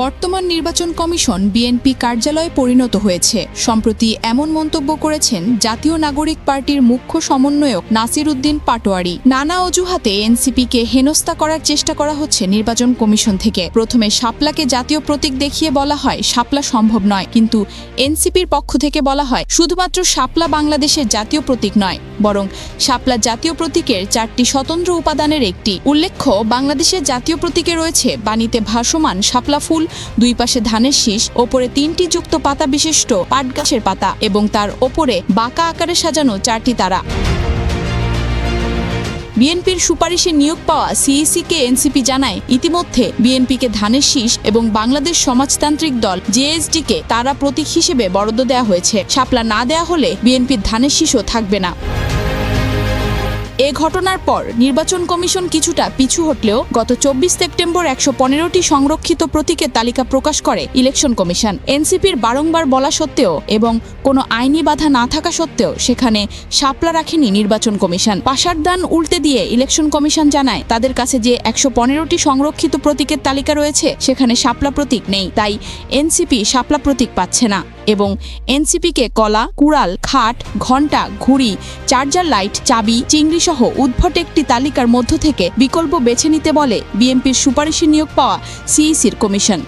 বর্তমান নির্বাচন commission BNP কার্যালয়ে পরিণত হয়েছে। সম্প্রতি এমন মন্তব্য করেছেন জাতীয় নাগরিক পার্টির মুখ্য সমন্বয়ক নাসির উদ্দিন পাটোয়ারি। নানা অজুহাতে এনসিপিকে হেনস্থা করার চেষ্টা করা হচ্ছে নির্বাচন কমিশন থেকে। প্রথমে শাপলাকে জাতীয় প্রতীক দেখিয়ে বলা হয়, শাপলা সম্ভব নয়। কিন্তু এনসিপির পক্ষ থেকে বলা হয়, শুধুমাত্র শাপলা বাংলাদেশের জাতীয় প্রতীক নয়, বরং শাপলা জাতীয় প্রতীকের চারটি স্বতন্ত্র উপাদানের একটি। উল্লেখ্য, বাংলাদেশের জাতীয় প্রতীকে রয়েছে বাণীতে ভাসমান শাপলা ফুল দুই পাশে ধানের শীষ, ওপরে তিনটি যুক্ত পাতা বিশিষ্ট পাটগাছের পাতা এবং তার ওপরে বাঁকা আকারে সাজানো চারটি তারা। বিএনপির সুপারিশে নিয়োগ পাওয়া সিইসিকে এনসিপি জানায়, ইতিমধ্যে বিএনপিকে ধানের শীষ এবং বাংলাদেশ সমাজতান্ত্রিক দল জেএসডিকে তারা প্রতীক হিসেবে বরাদ্দ দেওয়া হয়েছে। শাপলা না দেয়া হলে বিএনপির ধানের শীষও থাকবে না। এ ঘটনার পর নির্বাচন কমিশন কিছুটা পিছু হটলেও গত চব্বিশ সেপ্টেম্বর একশো পনেরোটি সংরক্ষিত প্রতীকের তালিকা প্রকাশ করে ইলেকশন কমিশন। এনসিপির বারংবার বলা সত্ত্বেও এবং কোনো আইনি বাধা না থাকা সত্ত্বেও সেখানে সাপলা রাখেনি নির্বাচন কমিশন। পাশার দান উল্টে দিয়ে ইলেকশন কমিশন জানায়, তাদের কাছে যে একশো পনেরোটি সংরক্ষিত প্রতীকের তালিকা রয়েছে, সেখানে শাপলা প্রতীক নেই। তাই এনসিপি শাপলা প্রতীক পাচ্ছে না এবং এনসিপিকে কলা, কুড়াল, খাট, ঘণ্টা, ঘুড়ি, চার্জার লাইট, চাবি, চিংড়ি সহ উদ্ভট একটি তালিকার মধ্য থেকে বিকল্প বেছে নিতে বলে বিএনপির সুপারিশে নিয়োগ পাওয়া সিইসির কমিশন।